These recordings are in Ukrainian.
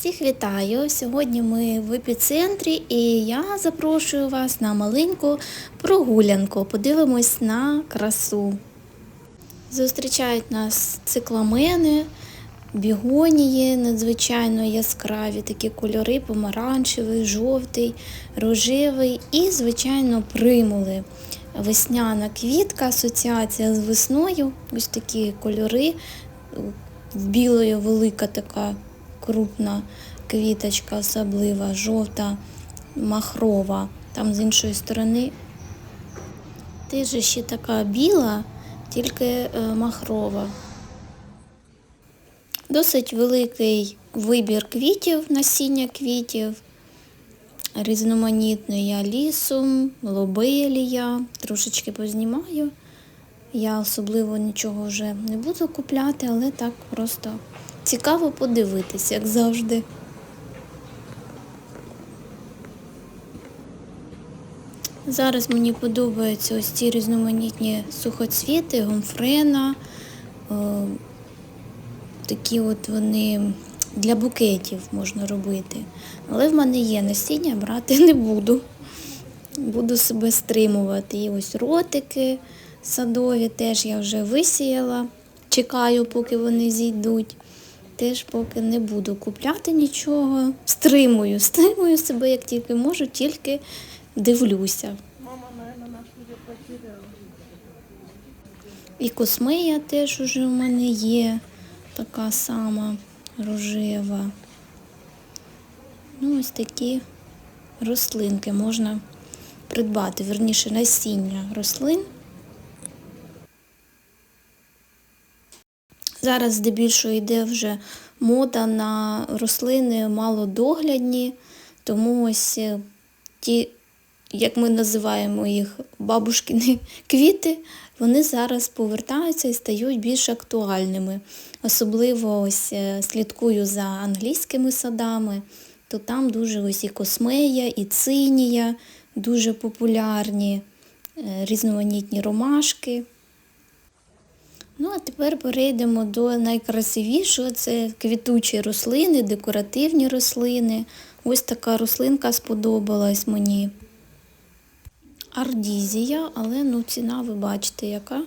Всіх вітаю! Сьогодні ми в епіцентрі і я запрошую вас на маленьку прогулянку. Подивимось на красу. Зустрічають нас цикламени, бігонії надзвичайно яскраві, такі кольори помаранчевий, жовтий, рожевий і, звичайно, примули. Весняна квітка, асоціація з весною. Ось такі кольори. В білої велика така крупна квіточка, особлива, жовта, махрова. Там з іншої сторони теж ще така біла, тільки е, махрова. Досить великий вибір квітів, насіння квітів, різноманітної алісум, лобелія. Трошечки познімаю. Я особливо нічого вже не буду купляти, але так просто цікаво подивитися, як завжди. Зараз мені подобаються ось ці різноманітні сухоцвіти, гомфрена. Е, такі от вони для букетів можна робити. Але в мене є насіння, брати не буду. Буду себе стримувати. І ось ротики садові теж я вже висіяла. Чекаю, поки вони зійдуть. Теж поки не буду купляти нічого. Стримую, стримую себе, як тільки можу, тільки дивлюся. Мама, наверное, наш уже потеряла. І космея теж уже в мене є, така сама рожева. Ну, ось такі рослинки можна придбати, верніше насіння рослин. Зараз здебільшого йде вже мода на рослини малодоглядні, тому ось е, ті, як ми називаємо їх, бабушкини квіти, вони зараз повертаються і стають більш актуальними. Особливо ось е, слідкую за англійськими садами, то там дуже ось і космея, і цинія дуже популярні, е, різноманітні ромашки. Ну, а тепер перейдемо до найкрасивішого. Це квітучі рослини, декоративні рослини. Ось така рослинка сподобалась мені. Ардізія, але ну, ціна, ви бачите, яка.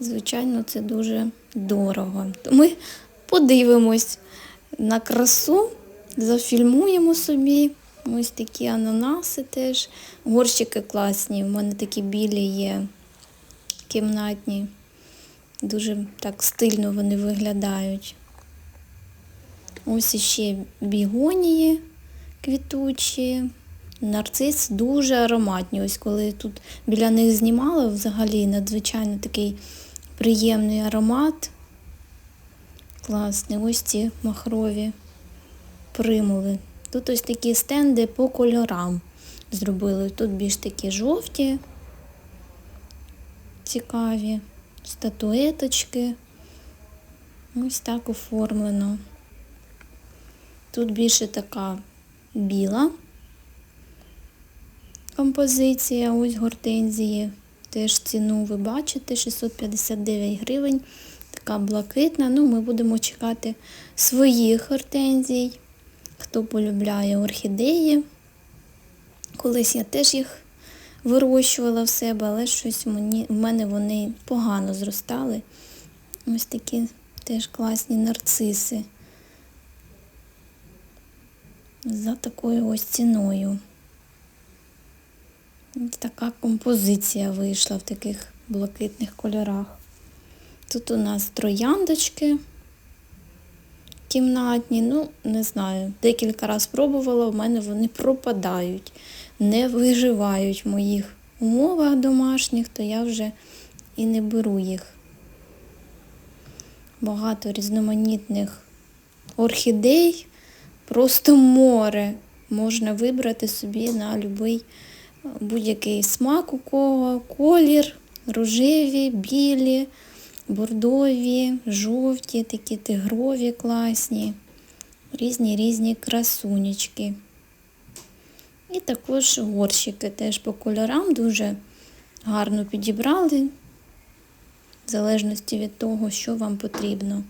Звичайно, це дуже дорого. Ми подивимось на красу, зафільмуємо собі. Ось такі ананаси теж. Горщики класні. У мене такі білі є кімнатні. Дуже так стильно вони виглядають. Ось іще бігонії квітучі, нарцис дуже ароматні. Ось коли тут біля них знімала, взагалі надзвичайно такий приємний аромат. Класний. Ось ці махрові примули. Тут ось такі стенди по кольорам зробили. Тут більш такі жовті, цікаві статуеточки. Ось так оформлено. Тут більше така біла композиція, ось гортензії. Теж ціну ви бачите, 659 гривень. Така блакитна. Ну, ми будемо чекати своїх гортензій. Хто полюбляє орхідеї. Колись я теж їх вирощувала в себе, але щось мені, в мене вони погано зростали. Ось такі теж класні нарциси. За такою ось ціною. Така композиція вийшла в таких блакитних кольорах. Тут у нас трояндочки кімнатні, ну, не знаю, декілька разів пробувала, в мене вони пропадають не виживають в моїх умовах домашніх, то я вже і не беру їх. Багато різноманітних орхідей, просто море. Можна вибрати собі на будь-який будь-який смак у кого, колір, рожеві, білі, бордові, жовті, такі тигрові класні, різні різні красунечки. І також горщики теж по кольорам дуже гарно підібрали, в залежності від того, що вам потрібно.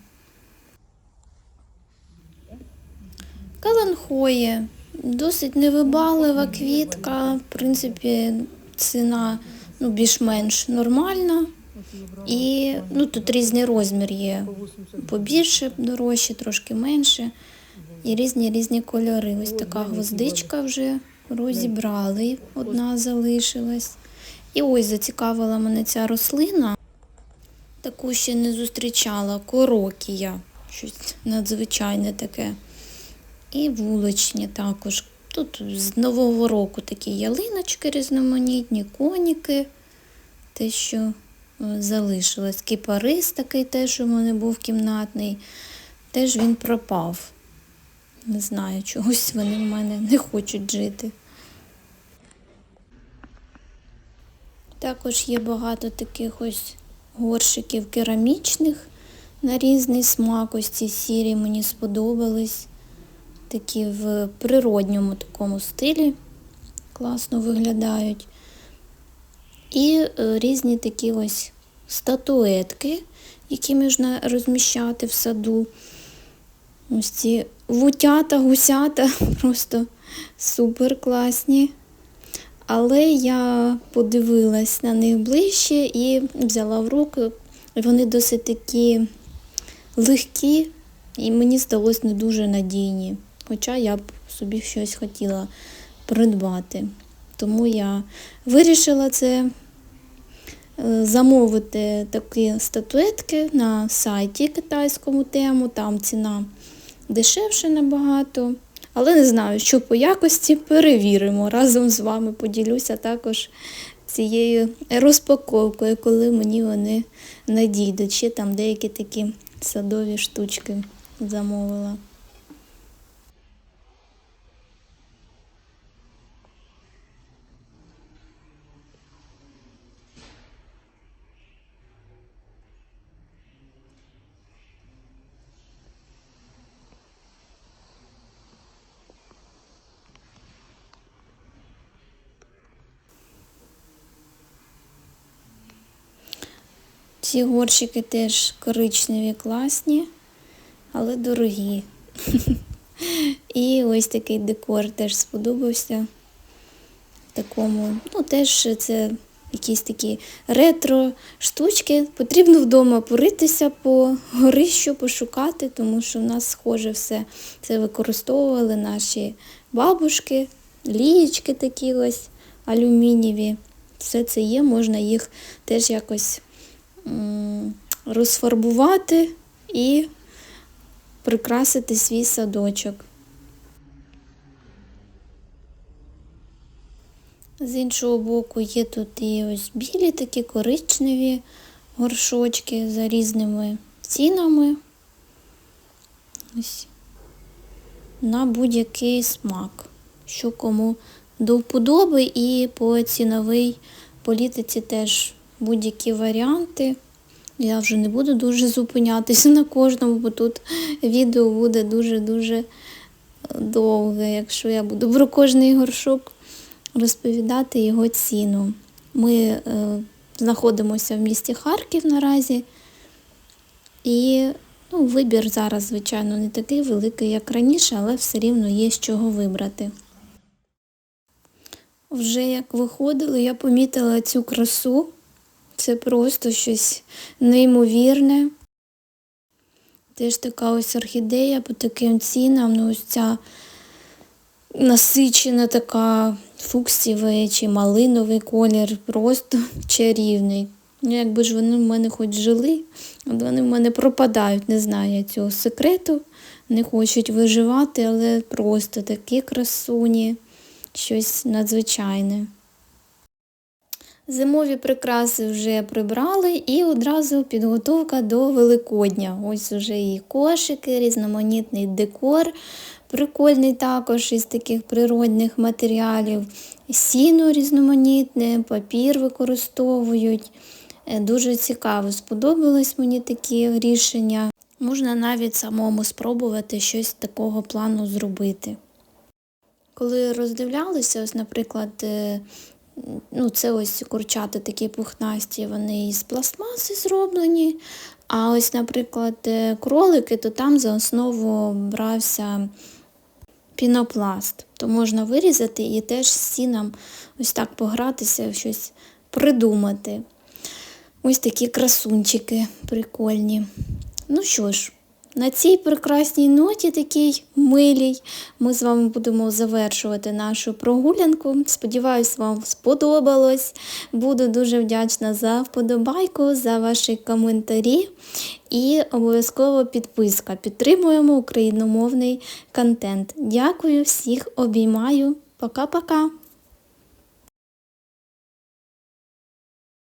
Каланхоє. Досить невибаглива квітка. В принципі, ціна ну, більш-менш нормальна. І ну, тут різний розмір є. Побільше, дорожче, трошки менше. І різні різні кольори. Ось така гвоздичка вже розібрали, одна залишилась. І ось зацікавила мене ця рослина. Таку ще не зустрічала. Корокія. Щось надзвичайне таке. І вуличні також. Тут з Нового року такі ялиночки різноманітні, коніки, те, що е, залишилось. Кипарис такий теж у мене був кімнатний. Теж він пропав. Не знаю, чогось вони в мене не хочуть жити. Також є багато таких ось горшиків керамічних на різний смак. Ось ці сірі мені сподобались. Такі в природньому такому стилі класно виглядають. І е, різні такі ось статуетки, які можна розміщати в саду. Ось ці вутята, гусята просто супер класні. Але я подивилась на них ближче і взяла в руки. Вони досить такі легкі, і мені здалось не дуже надійні. Хоча я б собі щось хотіла придбати. Тому я вирішила це е, замовити такі статуетки на сайті китайському тему. Там ціна дешевше набагато. Але не знаю, що по якості перевіримо. Разом з вами поділюся також цією розпаковкою, коли мені вони надійдуть. Ще там деякі такі садові штучки замовила. Ці горщики теж коричневі, класні, але дорогі. І ось такий декор теж сподобався. Такому, ну, теж це якісь такі ретро штучки. Потрібно вдома поритися по горищу, пошукати, тому що в нас схоже все це використовували наші бабушки, лієчки такі ось алюмінієві. Все це є, можна їх теж якось розфарбувати і прикрасити свій садочок. З іншого боку є тут і ось білі такі коричневі горшочки за різними цінами. Ось на будь-який смак, що кому до вподоби, і по ціновій політиці теж будь-які варіанти. Я вже не буду дуже зупинятися на кожному, бо тут відео буде дуже-дуже довге, якщо я буду про кожний горшок розповідати його ціну. Ми е, знаходимося в місті Харків наразі, і ну, вибір зараз, звичайно, не такий великий, як раніше, але все рівно є з чого вибрати. Вже як виходили, я помітила цю красу. Це просто щось неймовірне. Теж така ось орхідея по таким цінам. Ну, ось ця насичена така фуксівий чи малиновий колір, просто чарівний. Ну, якби ж вони в мене хоч жили, от вони в мене пропадають, не знаю я цього секрету, не хочуть виживати, але просто такі красуні, щось надзвичайне. Зимові прикраси вже прибрали і одразу підготовка до Великодня. Ось уже і кошики, різноманітний декор, прикольний також із таких природних матеріалів. Сіно різноманітне, папір використовують. Е, Дуже цікаво, сподобалось мені такі рішення. Можна навіть самому спробувати щось такого плану зробити. Коли роздивлялися, ось, наприклад, е, ну, це ось курчата такі пухнасті, вони із пластмаси зроблені. А ось, наприклад, е, кролики, то там за основу брався пінопласт. То можна вирізати і теж з сіном ось так погратися, щось придумати. Ось такі красунчики прикольні. Ну що ж, на цій прекрасній ноті, такій милій, ми з вами будемо завершувати нашу прогулянку. Сподіваюсь, вам сподобалось. Буду дуже вдячна за вподобайку, за ваші коментарі і обов'язково підписка. Підтримуємо україномовний контент. Дякую, всіх обіймаю. Пока-пока!